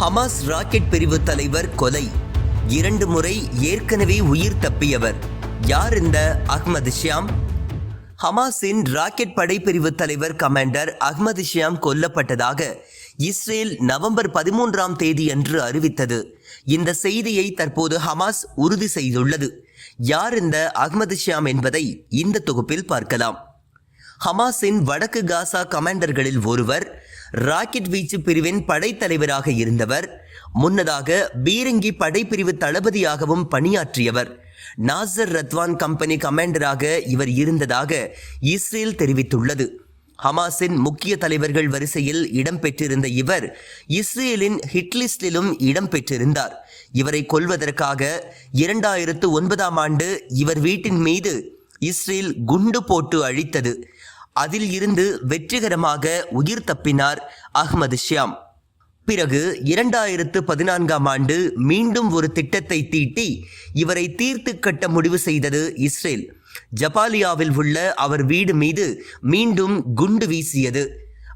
Hamas rocket பிரிவு தலைவர் கொலை. இரண்டு முறை ஏற்கனவே உயிர் தப்பியவர். யார் இந்த அஹ்மது ஷியாம்? ஹமாஸின் ராக்கெட் படைப்பிரிவு தலைவர் கமாண்டர் அஹ்மது ஷியாம் கொல்லப்பட்டதாக இஸ்ரேல் நவம்பர் பதிமூன்றாம் தேதி அன்று அறிவித்தது. இந்த செய்தியை தற்போது ஹமாஸ் உறுதி செய்துள்ளது. யார் இந்த அஹ்மது ஷியாம் என்பதை இந்த தொகுப்பில் பார்க்கலாம். ஹமாஸின் வடக்கு காசா கமாண்டர்களில் ஒருவர் ராக்கெட் வீச்சு பிரிவின் படைத்தலைவராக இருந்தவர். முன்னதாக பீரங்கி படைப்பிரிவு தளபதியாகவும் பணியாற்றியவர். நாசர் ரத்வான் கம்பெனி கமாண்டராக இவர் இருந்ததாக இஸ்ரேல் தெரிவித்துள்ளது. ஹமாஸின் முக்கிய தலைவர்கள் வரிசையில் இடம்பெற்றிருந்த இவர் இஸ்ரேலின் ஹிட்லிஸ்டிலும் இடம்பெற்றிருந்தார் இவரை கொல்வதற்காக இரண்டாயிரத்து ஒன்பதாம் ஆண்டு இவர் வீட்டின் மீது இஸ்ரேல் குண்டு போட்டு அழித்தது. அதில் இருந்து வெற்றிகரமாக உயிர் தப்பினார் அஹ்மது ஷியாம். பிறகு இரண்டாயிரத்து பதினான்காம் ஆண்டு மீண்டும் ஒரு திட்டத்தை தீட்டி இவரை தீர்த்து கட்ட முடிவு செய்தது இஸ்ரேல். ஜபாலியாவில் உள்ள அவர் வீடு மீது மீண்டும் குண்டு வீசியது.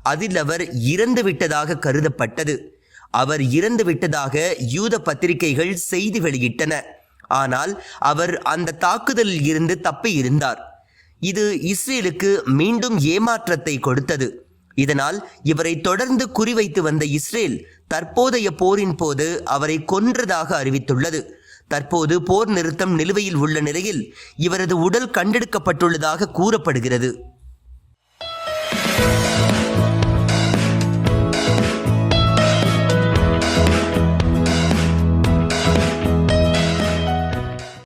அதில் அவர் இறந்து விட்டதாக கருதப்பட்டது. அவர் இறந்து விட்டதாக யூத பத்திரிகைகள் செய்தி வெளியிட்டன. ஆனால் அவர் அந்த தாக்குதலில் இருந்து தப்பி இருந்தார் இது இஸ்ரேலுக்கு மீண்டும் ஏமாற்றத்தை கொடுத்தது. இதனால் இவரை தொடர்ந்து குறிவைத்து வந்த இஸ்ரேல் தற்போதைய போரின் போது அவரை கொன்றதாக அறிவித்துள்ளது. தற்போது போர் நிறுத்தம் நிலுவையில் உள்ள நிலையில் இவரது உடல் கண்டெடுக்கப்பட்டுள்ளதாக கூறப்படுகிறது.